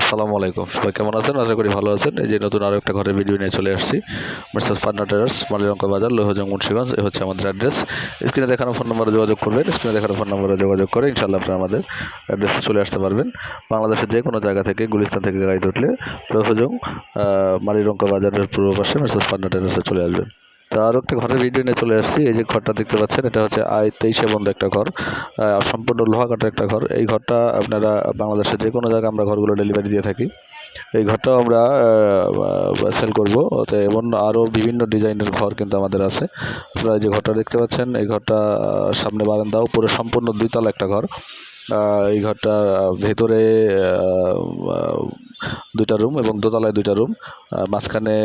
আসসালামু আলাইকুম। সবাই কেমন আছেন? আশা করি ভালো আছেন। এই যে নতুন আরও একটা ঘরের ভিডিও নিয়ে চলে আসছি। মিস্টার ফান্না টেরাস মালিরঙ্ক বাজার, লোহজং, মুন্সিগঞ্জ এই হচ্ছে আমাদের অ্যাড্রেস স্ক্রিনে দেখানো ফোন নম্বরে যোগাযোগ করবেন। স্ক্রিনে দেখানো ফোন নম্বরে যোগাযোগ করে ইনশাল্লাহ আপনারা আমাদের অ্যাড্রেসে চলে আসতে পারবেন। বাংলাদেশের যে কোনো জায়গা থেকে, গুলিস্তান থেকে গাড়িতে উঠলে লোহজং মালিরঙ্ক বাজারের পূর্ব পাশে মিস্টার ফান্না টেরাসে চলে আসবেন। তো আরও একটা ঘরের ভিডিও নিয়ে চলে আসছি। এই যে ঘরটা দেখতে পাচ্ছেন, এটা হচ্ছে আই তেইশে বন্ধ একটা ঘর। সম্পূর্ণ লোহা কাঠের একটা ঘর। এই ঘরটা আপনারা বাংলাদেশের যে কোনো জায়গায় আমরা ঘরগুলো ডেলিভারি দিয়ে থাকি। এই ঘরটাও আমরা সেল করব। তো এমন আরও বিভিন্ন ডিজাইনের ঘর কিন্তু আমাদের আছে। আপনারা যে ঘরটা দেখতে পাচ্ছেন, এই ঘরটা সামনে বারান্দাও পুরো সম্পূর্ণ দুইতলা একটা ঘর। এই ঘরটা ভেতরে দুইটা রুম এবং দোতলায় দুইটা রুম। মাঝখানে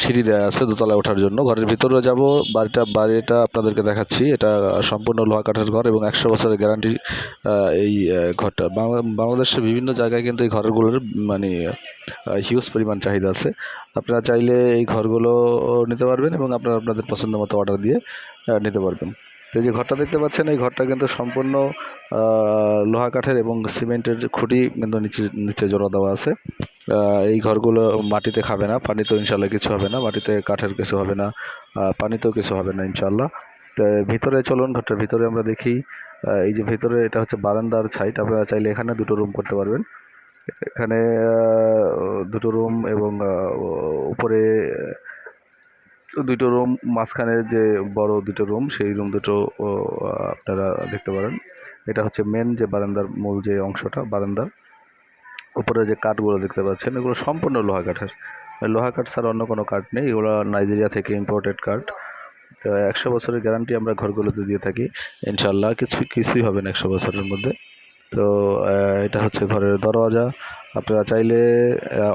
সিঁড়ি দেওয়া আছে দোতলায় ওঠার জন্য। ঘরের ভিতরে যাব, বাড়িটা বাড়িটা আপনাদেরকে দেখাচ্ছি। এটা সম্পূর্ণ লোহা কাঠের ঘর এবং একশো বছরের গ্যারান্টি এই ঘরটা। বাংলা বাংলাদেশের বিভিন্ন জায়গায় কিন্তু এই ঘরগুলোর মানে হিউজ পরিমাণ চাহিদা আছে। আপনারা চাইলে এই ঘরগুলো নিতে পারবেন এবং আপনারা আপনাদের পছন্দ মতো অর্ডার দিয়ে নিতে পারবেন। এই যে ঘরটা দেখতে পাচ্ছেন, এই ঘরটা কিন্তু সম্পূর্ণ লোহা কাঠের এবং সিমেন্টের খুঁটি কিন্তু নিচে নিচে জোড়া দেওয়া আছে। এই ঘরগুলো মাটিতে খাবে না পানিতেও ইনশাল্লাহ কিছু হবে না, মাটিতে কাঠের কিছু হবে না পানিতেও কিছু হবে না ইনশাল্লাহ। ভিতরে চলুন, ঘরটার ভিতরে আমরা দেখি এই যে ভিতরে এটা হচ্ছে বারান্দার সাইড আপনারা চাইলে এখানে দুটো রুম করতে পারবেন। এখানে দুটো রুম এবং উপরে দুটো রুম মাঝখানে যে বড় দুটো রুম সেই রুম দুটো আপনারা দেখতে পারেন। এটা হচ্ছে মেন যে বারান্দার মূল যে অংশটা, বারান্দার। উপরে যে কাঠগুলো দেখতে পাচ্ছেন, এগুলো সম্পূর্ণ লোহা কাঠের। লোহা কাঠ ছাড়া অন্য কোনো কাঠ নেই, এগুলো নাইজেরিয়া থেকে ইম্পোর্টেড কাঠ। তো একশো বছরের গ্যারান্টি আমরা ঘরগুলোতে দিয়ে থাকি। ইনশাল্লাহ কিছু, কিছুই হবে না একশো বছরের মধ্যে। তো এটা হচ্ছে ঘরের দরওয়াজা। আপনারা চাইলে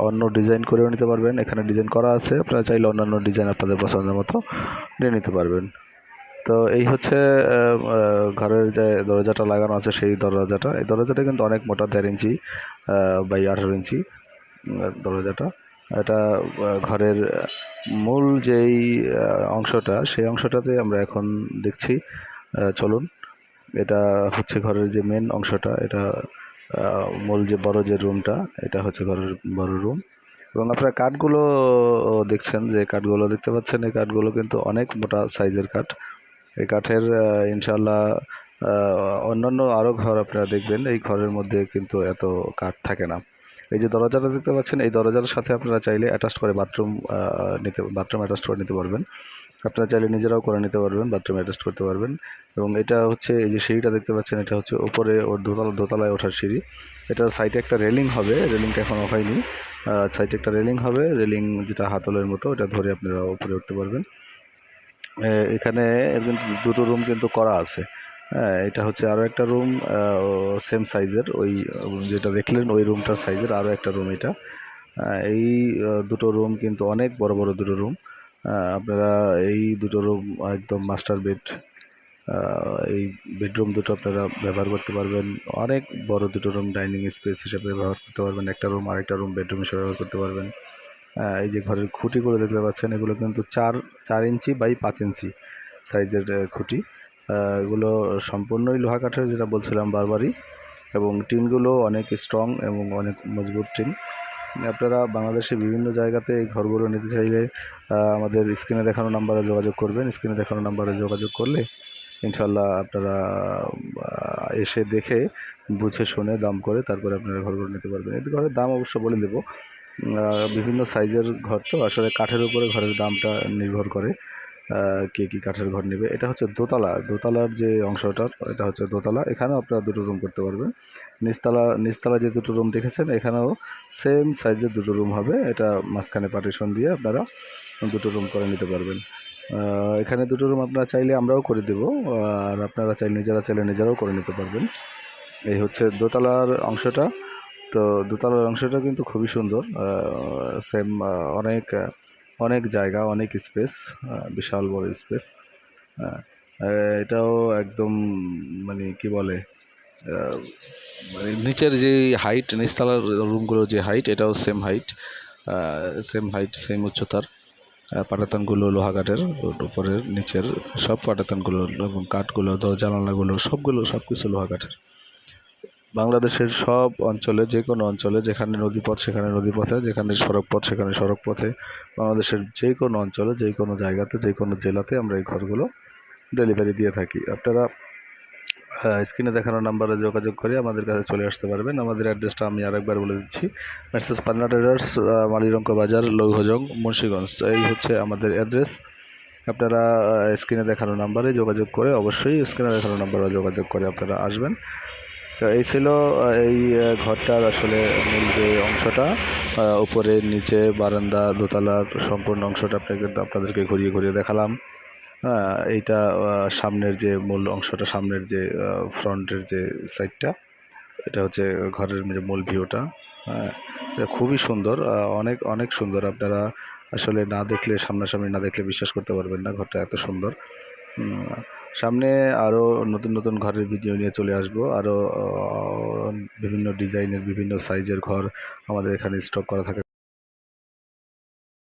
অন্য ডিজাইন করেও নিতে পারবেন। এখানে ডিজাইন করা আছে। আপনারা চাইলে অন্যান্য ডিজাইন আপনাদের পছন্দের মতো নিয়ে নিতে পারবেন। তো এই হচ্ছে ঘরের যে দরজাটা লাগানো আছে সেই দরজাটা। এই দরজাটা কিন্তু অনেক মোটা দেড় ইঞ্চি বাই আঠারো ইঞ্চি দরজাটা। এটা ঘরের মূল যেই অংশটা, সেই অংশটাতে আমরা এখন দেখছি চলুন। এটা হচ্ছে ঘরের যে মেন অংশটা, এটা মূল যে বড় যে রুমটা এটা হচ্ছে ঘরের বড় রুম এবং আপনারা কাঠগুলো দেখছেন যে কাঠগুলো দেখতে পাচ্ছেন, এই কাঠগুলো কিন্তু অনেক মোটা সাইজের কাঠ। এই কাঠের ইনশাল্লাহ অন্যান্য আরও ঘর আপনারা দেখবেন, এই ঘরের মধ্যে কিন্তু এত কাঠ থাকে না। এই যে দরজাটা দেখতে পাচ্ছেন, এই দরজার সাথে আপনারা চাইলে অ্যাটাচ করে বাথরুম নিতে বাথরুম অ্যাটাচ করে নিতে পারবেন। আপনারা চাইলে নিজেরাও করে নিতে পারবেন বাথরুম অ্যাটাচ করতে পারবেন। এবং এটা হচ্ছে, এই যে সিঁড়িটা দেখতে পাচ্ছেন, এটা হচ্ছে ওপরে ওর দোতলা, দোতলায় ওঠার সিঁড়ি। এটার সাইডে একটা রেলিং হবে রেলিংটা এখনও হয়নি। সাইডে একটা রেলিং হবে রেলিং যেটা হাতলের মতো এটা ধরে আপনারা উপরে উঠতে পারবেন। এখানে দুটো রুম কিন্তু করা আছে। হ্যাঁ এটা হচ্ছে আরও একটা রুম সেম সাইজের ওই, যেটা দেখলেন, ওই রুমটার সাইজের আরও একটা রুম এটা। এই দুটো রুম কিন্তু অনেক বড় বড় দুটো রুম আপনারা এই দুটো রুম একদম মাস্টার বেড এই বেডরুম দুটো আপনারা ব্যবহার করতে পারবেন। অনেক বড় দুটো রুম ডাইনিং স্পেস হিসেবে ব্যবহার করতে পারবেন। একটা রুম আরেকটা রুম বেডরুম হিসেবে ব্যবহার করতে পারবেন। এই যে ঘরের খুঁটিগুলো দেখতে পাচ্ছেন, এগুলো কিন্তু চার চার ইঞ্চি বাই পাঁচ ইঞ্চি সাইজের খুঁটি। এগুলো সম্পূর্ণই লোহা কাঠের, যেটা বলছিলাম বারবারই। এবং টিনগুলো অনেক স্ট্রং এবং অনেক মজবুত টিন। আপনারা বাংলাদেশের বিভিন্ন জায়গাতে এই ঘরগুলো নিতে চাইলে আমাদের স্ক্রিনে দেখানো নাম্বারে যোগাযোগ করবেন। স্ক্রিনে দেখানো নাম্বারে যোগাযোগ করলে ইনশাল্লাহ আপনারা এসে দেখে, বুঝে শুনে দাম করে তারপরে আপনারা ঘরগুলো নিতে পারবেন। এই ঘরের দাম অবশ্য বলে দেবো। বিভিন্ন সাইজের ঘর তো, আসলে কাঠের উপরে ঘরের দামটা নির্ভর করে কে কী কাঠের ঘর নেবে। এটা হচ্ছে দোতলা, দোতলার যে অংশটা, এটা হচ্ছে দোতলা। এখানেও আপনারা দুটো রুম করতে পারবেন। নিচতলা নিচতলা যে দুটো রুম দেখেছেন, এখানেও সেম সাইজের দুটো রুম হবে। এটা মাঝখানে পার্টিশন দিয়ে আপনারা দুটো রুম করে নিতে পারবেন। এখানে দুটো রুম আপনারা চাইলে আমরাও করে দেবো, আর আপনারা চাইলে, নিজেরা চাইলে নিজেরাও করে নিতে পারবেন। এই হচ্ছে দোতলার অংশটা। তো দোতলার অংশটা কিন্তু খুবই সুন্দর সেম অনেক অনেক জায়গা, অনেক স্পেস বিশাল বড় স্পেস এটাও একদম মানে কি বলে মানে নিচের যে হাইট নিচতলার রুমগুলোর যে হাইট এটাও same height same height same উচ্চতার পাটাতনগুলো লোহা কাঠের উপরের নিচের সব পাটাতনগুলো এবং কাঠগুলো জানালাগুলো সবগুলো সব কিছু লোহা কাঠের বাংলাদেশের সব অঞ্চলে যে কোনো অঞ্চলে, যেখানে নদীপথ সেখানে নদীপথে, যেখানে সড়ক পথ সেখানে সড়ক পথে বাংলাদেশের যে কোনো অঞ্চলে যে কোনো জায়গাতে যে কোনো জেলাতে আমরা এই ঘরগুলো ডেলিভারি দিয়ে থাকি। আপনারা স্ক্রিনে দেখানো নাম্বারে যোগাযোগ করে আমাদের কাছে চলে আসতে পারবেন। আমাদের অ্যাড্রেসটা আমি আরেকবার বলে দিচ্ছি। মেসেজ পান্না ট্রেডার্স মালিরঙ্ক বাজার, লৌহজং, মুন্সীগঞ্জ। এই হচ্ছে আমাদের অ্যাড্রেস আপনারা স্ক্রিনে দেখানো নাম্বারে যোগাযোগ করে অবশ্যই স্ক্রিনে দেখানো নাম্বারে যোগাযোগ করে আপনারা আসবেন। তো এই ছিল এই ঘরটার আসলে মূল যে অংশটা উপরে নিচে বারান্দা, দোতলার সম্পূর্ণ অংশটা আপনাকে, আপনাদেরকে ঘুরিয়ে ঘুরিয়ে দেখালাম। হ্যাঁ এইটা সামনের যে মূল অংশটা, সামনের যে ফ্রন্টের যে সাইডটা, এটা হচ্ছে ঘরের যে মূল ভিউটা। হ্যাঁ এটা খুবই সুন্দর অনেক অনেক সুন্দর। আপনারা আসলে না দেখলে, সামনাসামনি না দেখলে বিশ্বাস করতে পারবেন না, ঘরটা এত সুন্দর। সামনে আরও নতুন নতুন ঘরের ভিডিও নিয়ে চলে আসব। আরও বিভিন্ন ডিজাইনের বিভিন্ন সাইজের ঘর আমাদের এখানে স্টক করা থাকে।